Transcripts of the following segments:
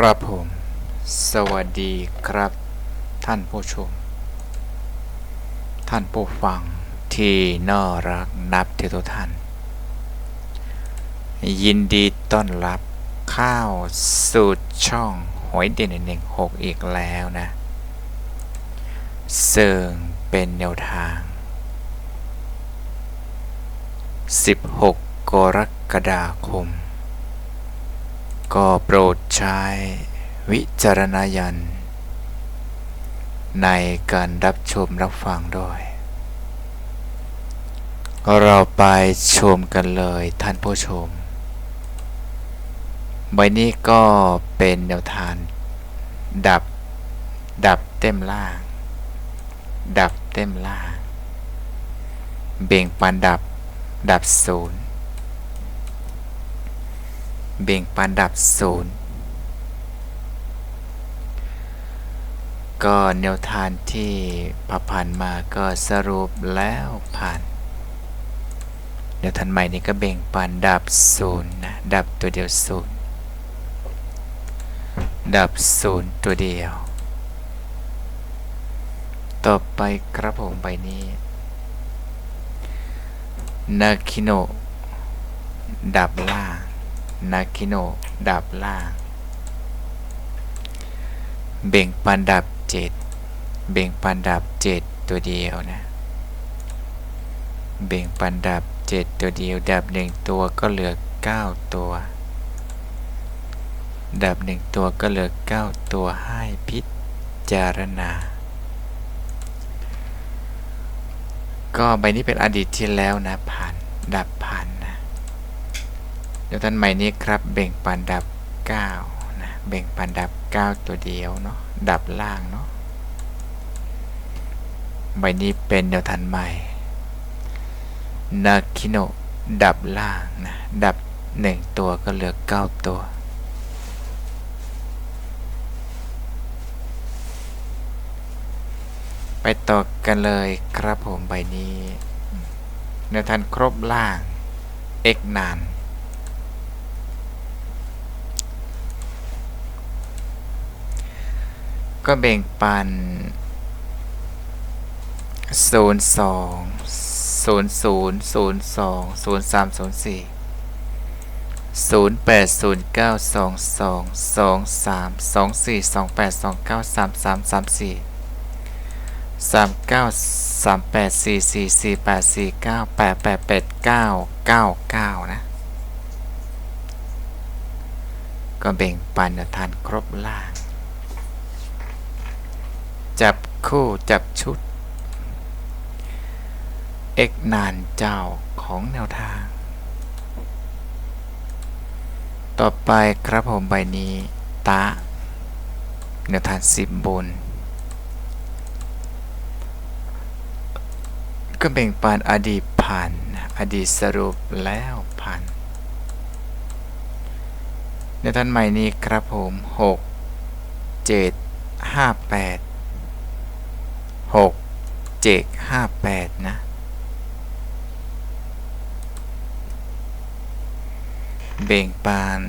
ครับผม สวัสดีครับ ท่านผู้ชม ท่านผู้ฟังที่น่ารักนับถือทุกท่าน ยินดีต้อนรับข้าวสู่ช่องหวยเด่นหนึ่งหกอีกแล้วนะซึ่งเป็นแนวทาง 16 กรกฎาคม ก็โปรดใช้วิจารณญาณในการรับชมรับฟังด้วย เราไปชมกันเลยท่านผู้ชม ใบนี้ก็เป็นแนวทางดับ ดับเต็มล่าง ดับเต็มล่าง เบ่งปันดับ ดับศูนย์ เบ่งปันดับศูนย์ก็แนวทางที่ผ่านมาก็สรุปแล้วผ่านแนวทางใหม่นี้ก็เบ่งปันดับศูนย์นะ ดับตัวเดียวศูนย์ดับศูนย์ตัวเดียว ต่อไปครับผมใบนี้ นาคิโน ดับล่าง นาคิโนดับล่าง เบ่งปันดับเจ็ดเบ่งปันดับเจ็ดตัวเดียวนะ เบ่งปันดับเจ็ดตัวเดียว ดับหนึ่งตัวก็เหลือเก้าตัว ดับหนึ่งตัวก็เหลือเก้าตัวให้พิจารณา ก็ใบนี้เป็นอดีตที่แล้วนะผ่านดับผ่าน เดี๋ยวท่านใหม่นี้ครับเบ่งปันดับ 9 นะเบ่งปันดับ 9 ตัวเดียวเนาะ ดับล่างเนาะ ใบนี้เป็นแนวทันใหม่นาคิโนดับล่างนะ ดับ 1 ตัวก็เหลือ 9 ตัวไปต่อกันเลยครับผมใบนี้แนวทันครบล่าง x นาน ก็แบ่งปัน0 2 0 0 0 2 0 3 0 4 0 8 0 9 2 2 2 3 2 4 2 8 2 9 3 3 3 4 3 9 3 8 4 4 4 8 4 9 8 8 8 9 9 9 นะ ก็แบ่งปันทานครบล่าง จับคู่จับชุด x นานเจ้าของแนวทาง ต่อไปครับผมใบนี้ตาแนวทางสิบบน ก็แบ่งปันอดีตผ่าน อดีตสรุปแล้วผ่านแนวทางใหม่นี้ครับผมหกเจ็ด หกเจ็ดห้าแปดนะ เบ่งปาน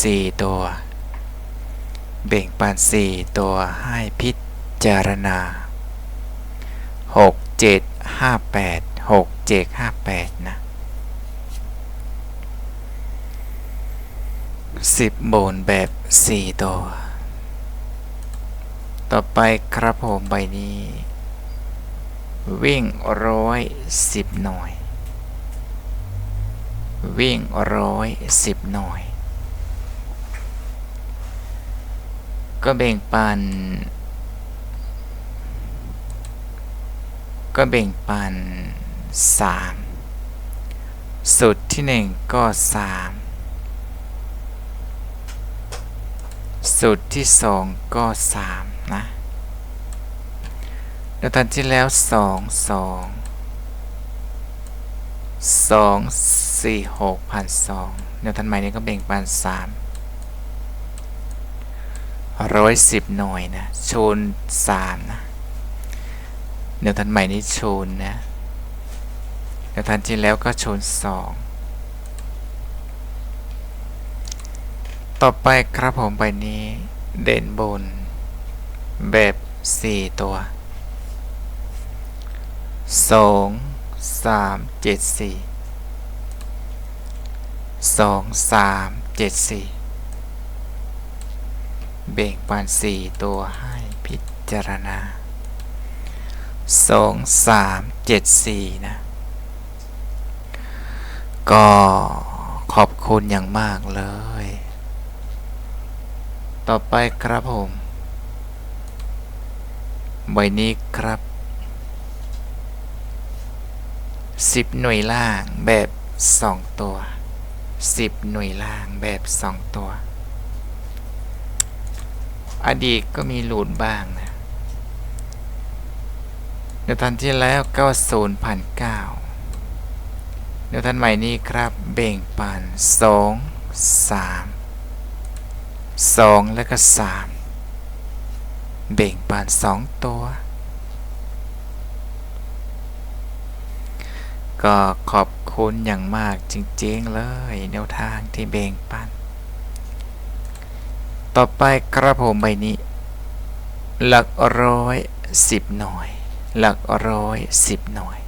สี่ตัว เบ่งปานสี่ตัวให้พิจารณาหกเจ็ดห้าแปดหกเจ็ดห้าแปดนะสิบโบนแบบสี่ตัว ต่อไปครับผมใบนี้ วิ่งร้อยสิบหน่อยวิ่งร้อยสิบหน่อยก็แบ่งปัน ก็แบ่งปันสามสุดที่หนึ่งก็สาม สูตที่ 2 ก็ 3 นะแล้วทันที่แล้ว 2 2 2 4 6ผ่าน2เดี๋ยวทันใหม่นี้ก็เบ่งปาน3 110 หน่วยนะชูน3นะเดี๋ยวทันใหม่นี้ชนนะเดี๋ยวทันที่แล้วก็ชูน2 ต่อไปครับผมใบนี้ เด่นบน แบบ 4 ตัว 2 3 7 4 2 3 7 4 เบ่งปัน 4 ตัวให้พิจารณา 2 3 7 4 นะ ก็ขอบคุณอย่างมากเลย ต่อไปครับผมใบนี้ครับ 10 หน่วยล่างแบบ 2 ตัว 10 หน่วยล่างแบบ 2 ตัว อดีตก็มีหลุดบ้างนะเดี๋ยวทันที่แล้วก็ศูนย์พันเก้าเดี๋ยวทันใหม่นี้ครับเบ่งปันสองสาม สองแล้วก็สามเบ่งปันสองตัว ก็ขอบคุณอย่างมากจริง ๆ เลย แนวทางที่เบ่งปัน ต่อไปกระผมใบนี้ หลักร้อยสิบหน่วย หลักร้อยสิบหน่วย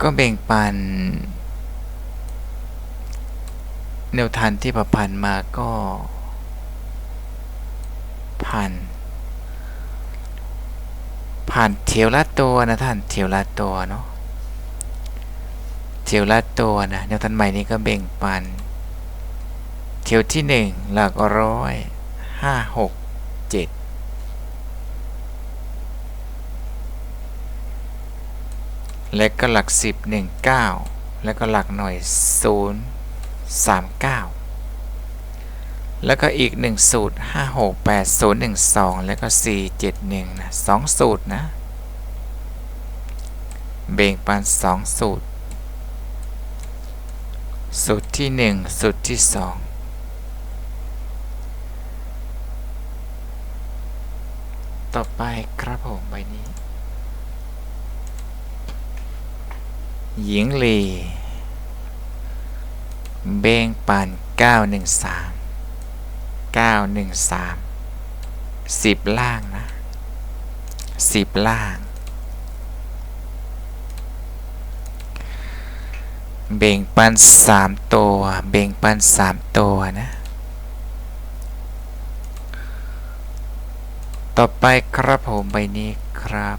ก็แบ่งปัน แนวทานที่ประพันธ์มาก็ ผ่าน ผ่านเทียวละตัวนะท่านเทียวละตัวเนาะเทียวละตัวนะแนวทานใหม่นี้ก็แบ่งปันเทียวที่หนึ่งหลักร้อยห้าหกเจ็ดและก็หลักสิบหนึ่งเก้าแล้วก็หลักหน่วยศูนย์ สามเก้าแล้วก็อีกหนึ่งสูตรห้าหกแปดศูนย์หนึ่งสองแล้วก็สี่เจ็ดหนึ่งนะสองสูตรนะ เบ่งปันสองสูตร สูตรที่หนึ่งสูตรที่สองต่อไปครับผมใบนี้ หญิงลี เบงปัน 913 913 10 ล่างนะ 10 ล่าง เบ่งปัน 3 ตัว เบ่งปัน 3 ตัวนะ ต่อไปครับผมใบนี้ครับ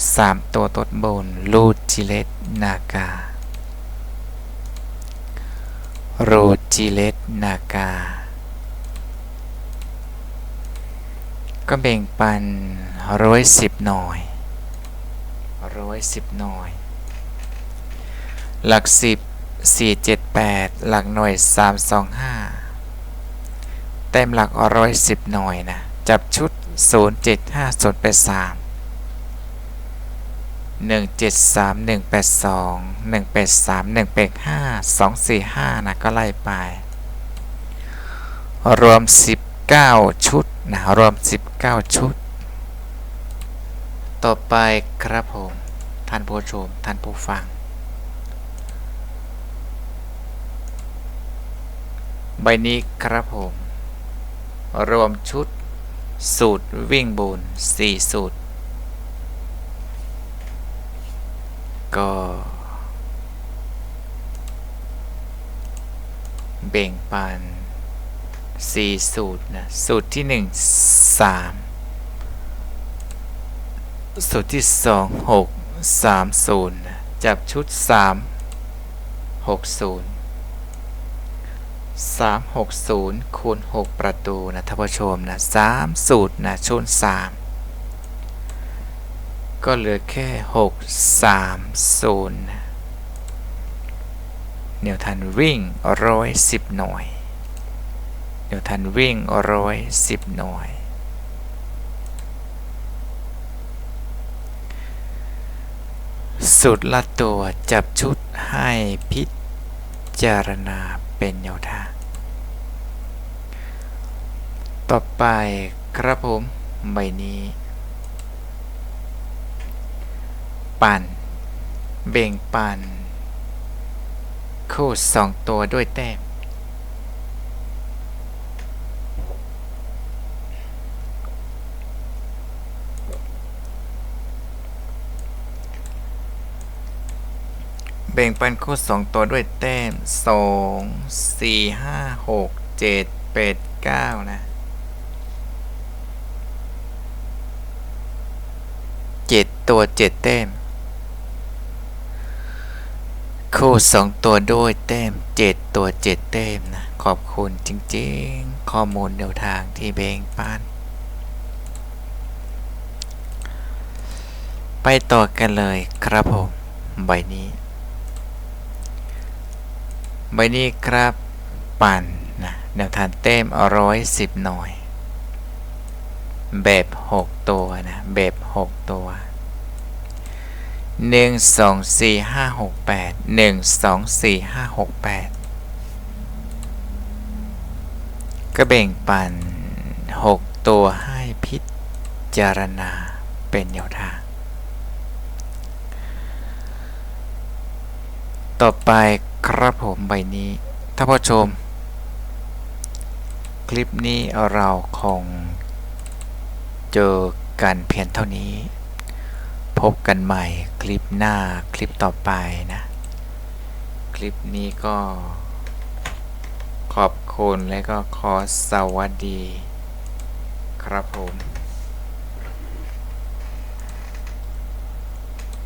3 ตัวตดบนลูจิเลตนากา โรจิเลตนากา ก็แบ่งปันร้อยสิบหน่อยร้อยสิบหน่อย หลักสิบสี่เจ็ดแปดหลักหน่วยสามสองห้าเต็มหลักร้อยสิบหน่อยนะ จับชุดศูนย์เจ็ดห้าศูนย์แปดสาม หนึ่งเจ็ดสามหนึ่งแปดสองหนึ่งแปดสามหนึ่งแปดห้าสองสี่ห้านะก็ไล่ไป รวมสิบเก้าชุดนะรวมสิบเก้าชุด ต่อไปครับผม ท่านผู้ชม ท่านผู้ฟัง ใบนี้ครับผม รวมชุด สูตรวิ่งบนสี่สูตร ก็ เบ่งปัน4สูตรนะสูตรที่1 3สูตรที่2 6 3 0นะจับชุด3 6 0 3 6 0คูณ6ประตูนะท่านผู้ชมนะ3สูตรนะชุด3ก็เหลือแค่6 3 0นะเนีย วทันวิ่งร้อยสิบหน่วยเนียวทันวิ่งร้อยสิบหน่วย สุดละตัวจับชุดให้พิจารณาเป็นแนวทาง ต่อไปครับผมใบนี้ ปั่น เบ่งปั่น คู่สองตัวด้วยแต้ม แบ่งปันคู่สองตัวด้วยแต้มสองสี่ห้าหกเจ็ดแปดเก้านะเจ็ดตัวเจ็ดแต้ม คู่สองตัวด้วยแต้มเจ็ดตัวเจ็ดแต้มนะ ขอบคุณจริงๆ ข้อมูลแนวทางที่แบ่งปันไปต่อกันเลยครับผม ใบนี้ ใบนี้ครับปั่นนะแนวทางเต็มร้อยสิบหน่วยแบบหกตัวนะ แบบหกตัว หนึ่งสองสี่ห้าหกแปดหนึ่งสองสี่ห้าหกแปดก็แบ่งปันหกตัวให้พิจารณาเป็นแนวทาง ต่อไปครับผมใบนี้ท่าผู้ชม คลิปนี้เราคงเจอกันเพียงเท่านี้ พบกันใหม่คลิปหน้าคลิปต่อไปนะ คลิปนี้ก็ ขอบคุณและก็ขอสวัสดี ครับผม